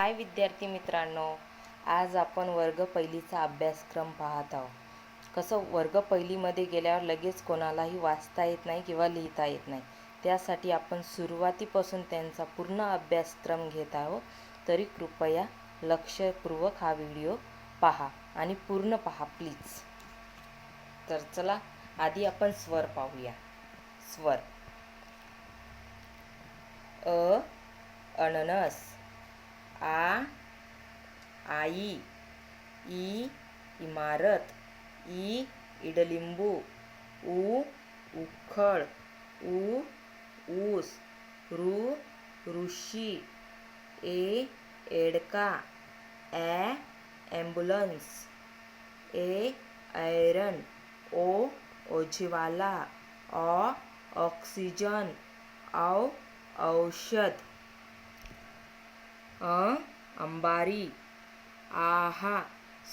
हाय विद्यार्थी मित्रांनो आज आपण वर्ग पहिलीचा अभ्यासक्रम पाहत आहोत. कसं वर्ग पहिलीमध्ये गेल्यावर लगेच कोणालाही वाचता येत नाही किंवा लिहिता येत नाही. त्यासाठी आपण सुरुवातीपासून त्यांचा पूर्ण अभ्यासक्रम घेत आहोत. तरी कृपया लक्षपूर्वक हा व्हिडिओ पहा आणि पूर्ण पहा प्लीज. तर चला आधी आपण स्वर पाहूया. स्वर. अ अननस. आ आई ई इमारत ई इडलिंबू उ उखळ ऊ ऊस ऋ ऋषी ए एडका ॲ ॲम्ब्युलन्स ए आयरन ओ ओझीवाला ऑ ऑक्सिजन औ औषध. अ अंबारी. आहा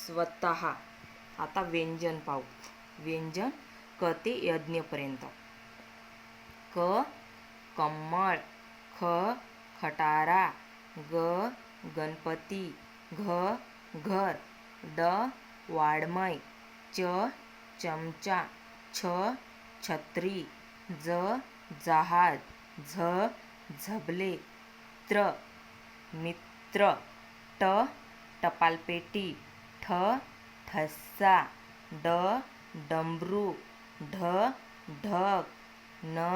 स्वतः. आता व्यंजन पाहू. व्यंजन क ते यज्ञपर्यंत. क कमळ ख खटारा. ग गणपती. घ घर. ड वाडमय. च चमचा. छ छत्री. ज जहाज. झ झबले. त्र मित्र ट टपालपेटी ठ ठस्सा ड डमरू ढ ढग न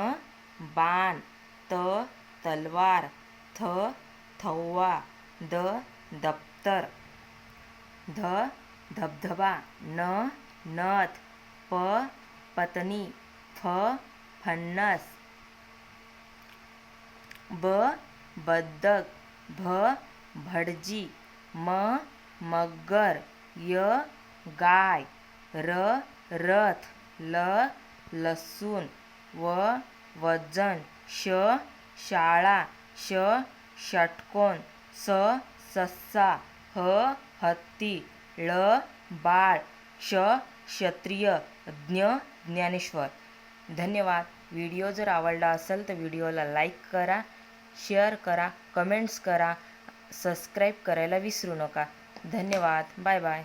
बाण त तलवार थ थव्वा द दप्तर ध धबधबा न नथ प पत्नी फ फणस ब बदक भ भटजी म मगर य गाय र रथ ल लसूण व वजन श शाळा श षटकोन स ससा ह हत्ती ळ बाळ क्ष क्षत्रिय ज्ञ ज्ञानेश्वर. धन्यवाद. व्हिडिओ जर आवडला असेल तर व्हिडिओला लाईक करा. शेअर करा कमेंट्स करा सबस्क्राईब करायला विसरू नका. धन्यवाद. Bye bye.